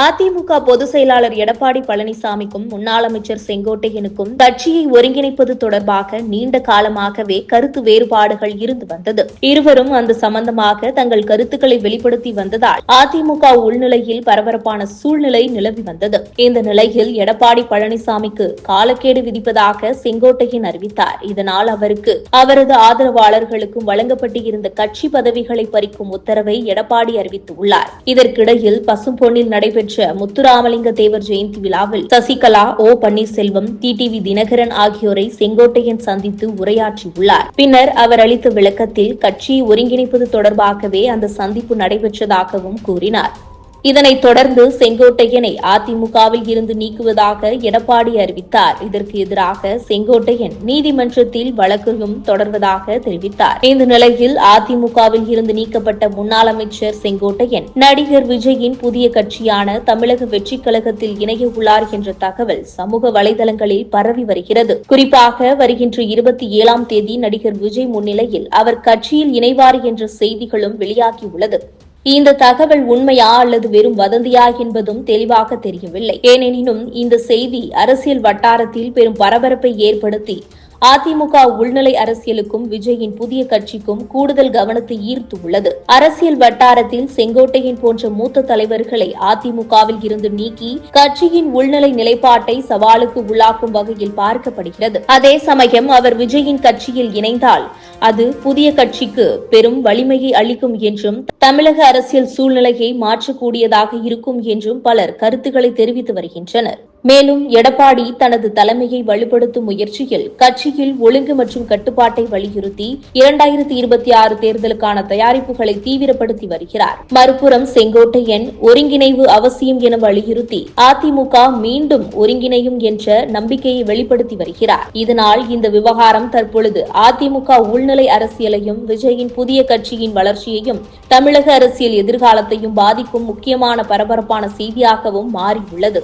அதிமுக பொதுச் செயலாளர் எடப்பாடி பழனிசாமிக்கும் முன்னாள் அமைச்சர் செங்கோட்டையனுக்கும் கட்சியை ஒருங்கிணைப்பது தொடர்பாக நீண்ட காலமாகவே கருத்து வேறுபாடுகள் இருந்து வந்தது. இருவரும் அந்த சம்பந்தமாக தங்கள் கருத்துக்களை வெளிப்படுத்தி வந்ததால் அதிமுக உள்நிலையில் பரபரப்பான சூழ்நிலை நிலவி வந்தது. இந்த நிலையில் எடப்பாடி பழனிசாமிக்கு காலக்கேடு விதிப்பதாக செங்கோட்டையன் அறிவித்தார். இதனால் அவருக்கு அவரது ஆதரவாளர்களுக்கும் வழங்கப்பட்டு இருந்த கட்சி பதவிகளை பறிக்கும் உத்தரவை எடப்பாடி அறிவித்துள்ளார். இதற்கிடையில் பசும்பொன்னில் நடைபெற்ற முத்துராமலிங்க தேவர் ஜெயந்தி விழாவில் சசிகலா ஓ பன்னீர்செல்வம் டிடிவி தினகரன் ஆகியோரை செங்கோட்டையன் சந்தித்து உரையாற்றியுள்ளார். பின்னர் அவர் அளித்த விளக்கத்தில் கட்சியை ஒருங்கிணைப்பது தொடர்பாகவே அந்த சந்திப்பு நடைபெற்றதாகவும் கூறினார். இதனைத் தொடர்ந்து செங்கோட்டையனை அதிமுகவில் இருந்து நீக்குவதாக எடப்பாடி அறிவித்தார். இதற்கு எதிராக செங்கோட்டையன் நீதிமன்றத்தில் வழக்கையும் தொடர்வதாக தெரிவித்தார். இந்த நிலையில் அதிமுகவில் இருந்து நீக்கப்பட்ட முன்னாள் அமைச்சர் செங்கோட்டையன் நடிகர் விஜயின் புதிய கட்சியான தமிழக வெற்றிக் கழகத்தில் இணைய உள்ளார் என்ற தகவல் சமூக வலைதளங்களில் பரவி வருகிறது. குறிப்பாக வருகின்ற இருபத்தி ஏழாம் தேதி நடிகர் விஜய் முன்னிலையில் அவர் கட்சியில் இணைவார் என்ற செய்திகளும் வெளியாகியுள்ளது இந்த தகவல் உண்மையா அல்லது வெறும் வதந்தியா என்பதும் தெளிவாக தெரியவில்லை. ஏனெனினும் இந்த செய்தி அரசியல் வட்டாரத்தில் பெரும் பரபரப்பை ஏற்படுத்தி அதிமுக உள்நிலை அரசியலுக்கும் விஜயின் புதிய கட்சிக்கும் கூடுதல் கவனத்தை ஈர்த்து உள்ளது அரசியல் வட்டாரத்தில் செங்கோட்டையின் போன்ற மூத்த தலைவர்களை அதிமுகவில் இருந்து நீக்கி கட்சியின் உள்நிலை நிலைப்பாட்டை சவாலுக்கு உள்ளாக்கும் வகையில் பார்க்கப்படுகிறது. அதே சமயம் அவர் விஜயின் கட்சியில் இணைந்தால் அது புதிய கட்சிக்கு பெரும் வலிமையை அளிக்கும் என்றும் தமிழக அரசியல் சூழ்நிலையை மாற்றக்கூடியதாக இருக்கும் என்றும் பலர் கருத்துக்களை தெரிவித்து வருகின்றனர். மேலும் எடப்பாடி தனது தலைமையை வலுப்படுத்தும் முயற்சியில் கட்சியில் ஒழுங்கு மற்றும் கட்டுப்பாட்டை வலியுறுத்தி இரண்டாயிரத்தி இருபத்தி ஆறு தேர்தலுக்கான தயாரிப்புகளை தீவிரப்படுத்தி வருகிறார். மறுபுறம் செங்கோட்டையன் ஒருங்கிணைவு அவசியம் என வலியுறுத்தி அதிமுக மீண்டும் ஒருங்கிணையும் என்ற நம்பிக்கையை வெளிப்படுத்தி வருகிறார். இதனால் இந்த விவகாரம் தற்பொழுது அதிமுக உள்நிலை அரசியலையும் விஜயின் புதிய கட்சியின் வளர்ச்சியையும் தமிழக அரசியல் எதிர்காலத்தையும் பாதிக்கும் முக்கியமான பரபரப்பான செய்தியாகவும் மாறியுள்ளது.